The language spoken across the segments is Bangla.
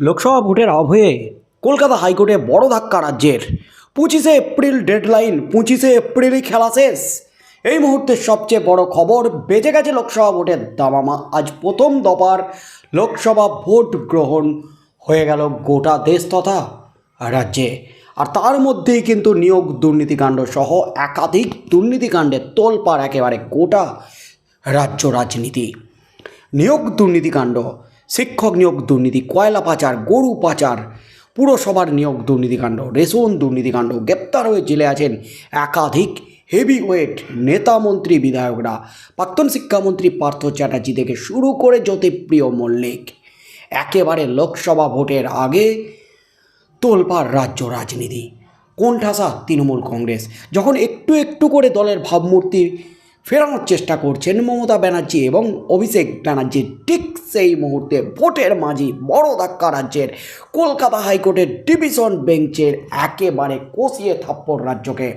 লোকসভা ভোটের আবহে কলকাতা হাইকোর্টে বড় ধাক্কা রাজ্যের। পঁচিশে এপ্রিল ডেডলাইন, পঁচিশে এপ্রিলই খেলা শেষ। এই মুহূর্তে সবচেয়ে বড় খবর, বেজে গেছে লোকসভা ভোটের দামামা। আজ প্রথম দফার লোকসভা ভোট গ্রহণ হয়ে গেল গোটা দেশ তথা রাজ্যে। আর তার মধ্যেই কিন্তু নিয়োগ দুর্নীতিকাণ্ড সহ একাধিক দুর্নীতিকাণ্ডে তোলপাড় একেবারে গোটা রাজ্য রাজনীতি। নিয়োগ দুর্নীতিকাণ্ড শিক্ষক নিয়োগ দুর্নীতি, কয়লা পাচার, গরু পাচার, পুরসভার নিয়োগ দুর্নীতিকাণ্ড রেশন দুর্নীতিকাণ্ড গ্রেপ্তার হয়ে জেলে আছেন একাধিক হেভি ওয়েট নেতা মন্ত্রী, বিধায়করা। প্রাক্তন শিক্ষামন্ত্রী পার্থ চ্যাটার্জি থেকে শুরু করে জ্যোতিপ্রিয় মল্লিক। একেবারে লোকসভা ভোটের আগে তোলপাড় রাজ্য রাজনীতি। কোণঠাসা তৃণমূল কংগ্রেস। যখন একটু একটু করে দলের ভাবমূর্তি ফেরানোর চেষ্টা করছেন মমতা ব্যানার্জি এবং অভিষেক ব্যানার্জি। ঠিক সেই মুহূর্তে ভোটের মাঝি বড় ধাক্কা রাজ্যের কলকাতা হাইকোর্টের ডিভিশন বেঞ্চের একেবারে কষিয়ে থাপ্পড় রাজ্যকে।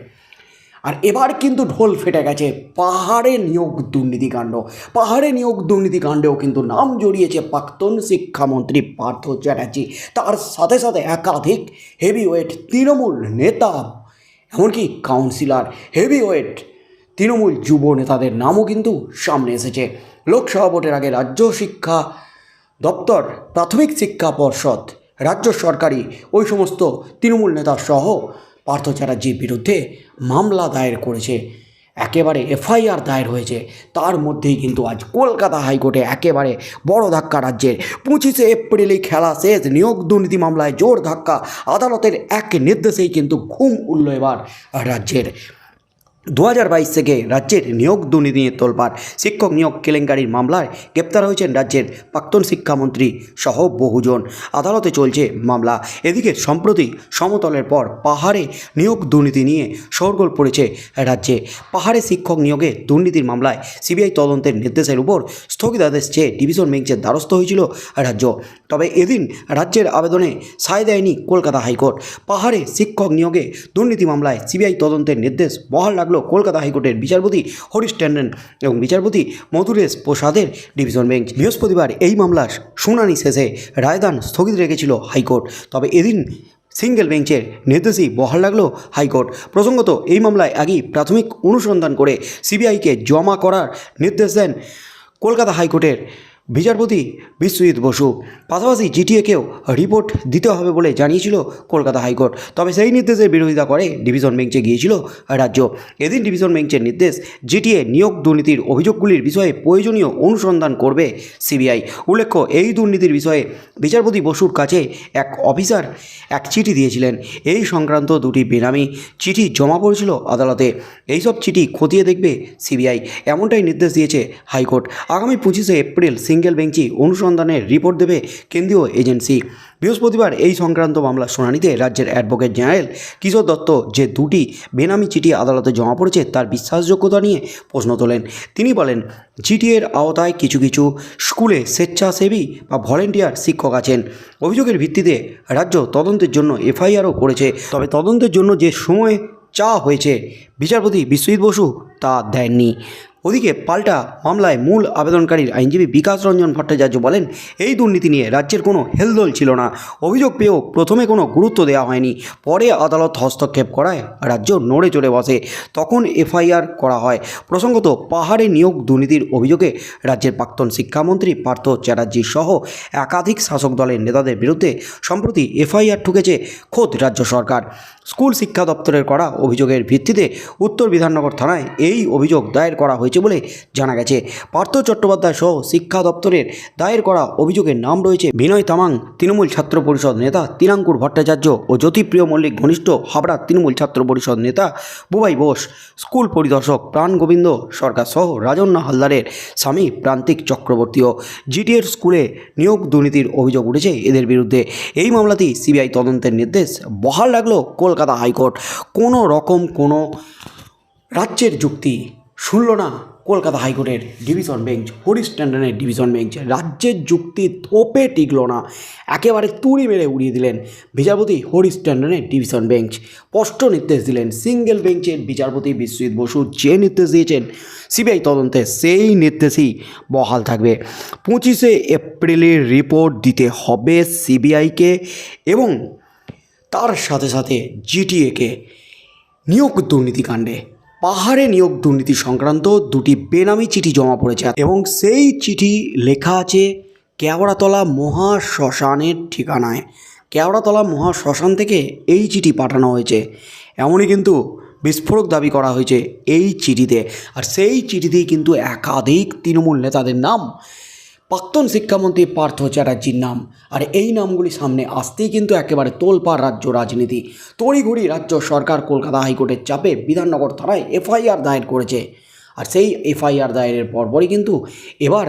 আর এবার কিন্তু ঢোল ফেটে গেছে। পাহাড়ে নিয়োগ দুর্নীতিকাণ্ড। পাহাড়ে নিয়োগ দুর্নীতিকাণ্ডেও কিন্তু নাম জড়িয়েছে প্রাক্তন শিক্ষামন্ত্রী পার্থ চ্যাটার্জি। তার সাথে সাথে একাধিক হেভিওয়েট তৃণমূল নেতা, এমনকি কাউন্সিলর হেভিওয়েট তৃণমূল যুব নেতাদের নামও কিন্তু সামনে এসেছে। লোকসভা ভোটের আগে রাজ্য শিক্ষা দপ্তর, প্রাথমিক শিক্ষা পর্ষদ, রাজ্য সরকারি, ওই সমস্ত তৃণমূল নেতা সহ পার্থ চ্যাটার্জির বিরুদ্ধে মামলা দায়ের করেছে। একেবারে এফআইআর দায়ের হয়েছে। তার মধ্যেই কিন্তু আজ কলকাতা হাইকোর্টে একেবারে বড় ধাক্কা রাজ্যের। পঁচিশে এপ্রিলে খেলা শেষ, নিয়োগ দুর্নীতি মামলায় জোর ধাক্কা, আদালতের এক নির্দেশেই কিন্তু ঘুম উঠল এবার রাজ্যের। দু হাজার বাইশ থেকে রাজ্যের নিয়োগ দুর্নীতি নিয়ে তোলপাড়। শিক্ষক নিয়োগ কেলেঙ্কারির মামলায় গ্রেপ্তার হয়েছেন রাজ্যের প্রাক্তন শিক্ষামন্ত্রী সহ বহুজন। আদালতে চলছে মামলা। এদিকে সম্প্রতি সমতলের পর পাহাড়ে নিয়োগ দুর্নীতি নিয়ে শোরগোল পড়েছে রাজ্যে। পাহাড়ে শিক্ষক নিয়োগে দুর্নীতির মামলায় সিবিআই তদন্তের নির্দেশের উপর স্থগিতাদেশ চেয়ে ডিভিশন বেঞ্চের দ্বারস্থ হয়েছিল রাজ্য। তবে এদিন রাজ্যের আবেদনে সায় দেয়নি কলকাতা হাইকোর্ট। পাহাড়ে শিক্ষক নিয়োগে দুর্নীতি মামলায় সিবিআই তদন্তের নির্দেশ। বহাল রাখল কলকাতা হাইকোর্টের বিচারপতি হরিশ ট্যান্ডন এবং বিচারপতি মধুরেশ প্রসাদের ডিভিশন বেঞ্চ। বৃহস্পতিবার এই মামলার শুনানি শেষে রায়দান স্থগিত রেখেছিল হাইকোর্ট। তবে এদিন সিঙ্গেল বেঞ্চের নির্দেশই বহাল রাখল হাইকোর্ট। প্রসঙ্গত, এই মামলায় আগেই প্রাথমিক অনুসন্ধান করে সিবিআইকে জমা করার নির্দেশ দেন কলকাতা হাইকোর্টের বিচারপতি বিশ্বজিৎ বসু। পাশাপাশি জিটিএকেও রিপোর্ট দিতে হবে বলে জানিয়েছিল কলকাতা হাইকোর্ট। তবে সেই নির্দেশের বিরোধিতা করে ডিভিশন বেঞ্চে গিয়েছিল রাজ্য। এদিন ডিভিশন বেঞ্চের নির্দেশ, জিটিএ নিয়োগ দুর্নীতির অভিযোগগুলির বিষয়ে প্রয়োজনীয় অনুসন্ধান করবে সিবিআই। উল্লেখ্য, এই দুর্নীতির বিষয়ে বিচারপতি বসুর কাছে এক অফিসার এক চিঠি দিয়েছিলেন। এই সংক্রান্ত দুটি বেনামি চিঠি জমা পড়েছিল আদালতে। এইসব চিঠি খতিয়ে দেখবে সিবিআই। এমনটাই নির্দেশ দিয়েছে হাইকোর্ট। আগামী পঁচিশে এপ্রিল সিঙ্গেল বেঞ্চি অনুসন্ধানের রিপোর্ট দেবে কেন্দ্রীয় এজেন্সি। বৃহস্পতিবার এই সংক্রান্ত মামলা শুনানিতে রাজ্যের অ্যাডভোকেট জেনারেল কিশোর দত্ত যে দুটি বেনামি চিঠি আদালতে জমা পড়েছে তার বিশ্বাসযোগ্যতা নিয়ে প্রশ্ন তোলেন। তিনি বলেন জিটিএর আওতায় কিছু কিছু স্কুলে স্বেচ্ছাসেবী বা ভলেন্টিয়ার শিক্ষক আছেন। অভিযোগের ভিত্তিতে রাজ্য তদন্তের জন্য এফআইআরও করেছে। তবে তদন্তের জন্য যে সময় চাওয়া হয়েছে, বিচারপতি বিশ্বজিৎ বসু তা দেননি। ওদিকে পাল্টা মামলায় মূল আবেদনকারীর আইনজীবী বিকাশ রঞ্জন ভট্টাচার্য বলেন, এই দুর্নীতি নিয়ে রাজ্যের কোনো হেলদোল ছিল না। অভিযোগ পেয়েও প্রথমে কোনো গুরুত্ব দেওয়া হয়নি, পরে আদালত হস্তক্ষেপ করায় রাজ্য নড়ে চড়ে বসে, তখন এফআইআর করা হয়। প্রসঙ্গত, পাহাড়ে নিয়োগ দুর্নীতির অভিযোগে রাজ্যের প্রাক্তন শিক্ষামন্ত্রী পার্থ চ্যাটার্জি সহ একাধিক শাসক দলের নেতাদের বিরুদ্ধে সম্প্রতি এফআইআর ঠুকেছে খোদ রাজ্য সরকার। স্কুল শিক্ষা দপ্তরের করা অভিযোগের ভিত্তিতে উত্তর বিধাননগর থানায় এই অভিযোগ দায়ের করা হয়েছে। বলে জানা গেছে। পার্থ চট্টোপাধ্যায় সহ শিক্ষা দপ্তরের দায়ের করা অভিযোগের নাম রয়েছে বিনয় তামাং, তৃণমূল ছাত্র পরিষদ নেতা তিনাঙ্কুর ভট্টাচার্য ও জ্যোতিপ্রিয় মল্লিক ঘনিষ্ঠ হাবড়া তৃণমূল ছাত্র পরিষদ নেতা বুবাই বোস, স্কুল পরিদর্শক প্রাণ গোবিন্দ সরকার সহ রাজন্য হালদারের স্বামী প্রান্তিক চক্রবর্তীও। জিটিএর স্কুলে নিয়োগ দুর্নীতির অভিযোগ উঠেছে এদের বিরুদ্ধে। এই মামলাতেই সিবিআই তদন্তের নির্দেশ বহাল রাখল কলকাতা হাইকোর্ট। কোনো রকম কোনো রাজ্যের যুক্তি শুনল না কলকাতা হাইকোর্টের ডিভিশন বেঞ্চ, হরিশ ট্যান্ডনের ডিভিশন বেঞ্চ। রাজ্যের যুক্তি থোপে টিকল না। একেবারে তুড়ি মেরে উড়িয়ে দিলেন বিচারপতি হরিশ ট্যান্ডনের ডিভিশন বেঞ্চ। স্পষ্ট নির্দেশ দিলেন সিঙ্গেল বেঞ্চের বিচারপতি বিশ্বজিৎ বসু যে নির্দেশ দিয়েছেন, সিবিআই তদন্তে সেই নির্দেশই বহাল থাকবে। পঁচিশে এপ্রিলের রিপোর্ট দিতে হবে সিবিআইকে এবং তার সাথে সাথে জিটিএকে নিয়োগ দুর্নীতিকাণ্ডে পাহাড়ে নিয়োগ দুর্নীতি সংক্রান্ত দুটি বেনামি চিঠি জমা পড়েছে। এবং সেই চিঠি লেখা আছে কেওড়াতলা মহা শ্মশানের ঠিকানায়। কেওড়াতলা মহা শ্মশান থেকে এই চিঠি পাঠানো হয়েছে। এমনই কিন্তু বিস্ফোরক দাবি করা হয়েছে এই চিঠিতে। আর সেই চিঠিতেই কিন্তু একাধিক তৃণমূল নেতাদের নাম প্রাক্তন শিক্ষামন্ত্রী পার্থ চ্যাটার্জির নাম। আর এই নামগুলি সামনে আসতেই কিন্তু একেবারে তোলপাড় রাজ্য রাজনীতি। তড়িঘড়ি রাজ্য সরকার কলকাতা হাইকোর্টের চাপে বিধাননগর থানায় এফআইআর দায়ের করেছে। আর সেই এফআইআর দায়েরের পরপরই কিন্তু এবার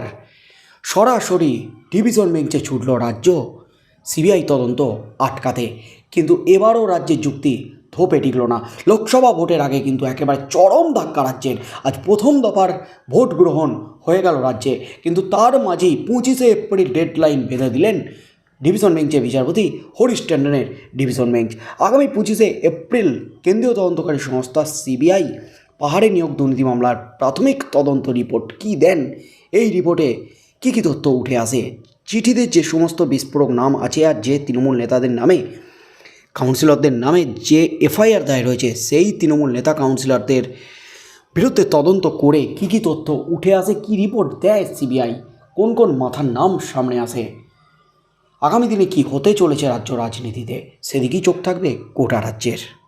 সরাসরি ডিভিশন বেঞ্চে ছুটল রাজ্য। সিবিআই তদন্ত আটকাতে। কিন্তু এবারও রাজ্যের যুক্তি থোপে টিকল না। লোকসভা ভোটের আগে কিন্তু একেবারে চরম ধাক্কা রাজ্যের। আজ প্রথম দফার ভোট গ্রহণ হয়ে গেল রাজ্যে। কিন্তু তার মাঝেই পঁচিশে এপ্রিল ডেডলাইন বেঁধে দিলেন ডিভিশন বেঞ্চের বিচারপতি হরিশ ট্যান্ডনের ডিভিশন বেঞ্চ। আগামী পঁচিশে এপ্রিল কেন্দ্রীয় তদন্তকারী সংস্থা সিবিআই পাহাড়ে নিয়োগ দুর্নীতি মামলার প্রাথমিক তদন্ত রিপোর্ট কি দেন? এই রিপোর্টে কী কী তথ্য উঠে আসে? চিঠিতে যে সমস্ত বিস্ফোরক নাম আছে আর যে তৃণমূল নেতাদের নামে কাউন্সিলরদের নামে যে এফআইআর দায়ের হয়েছে, সেই তৃণমূল নেতা কাউন্সিলরদের বিরুদ্ধে তদন্ত করে কি কি তথ্য উঠে আসে, কি রিপোর্ট দেয় সিবিআই কোন কোন মাথার নাম সামনে আসে, আগামী দিনে কি হতে চলেছে রাজ্য রাজনীতিতে, সেদিকেই চোখ থাকবে গোটা রাজ্যের।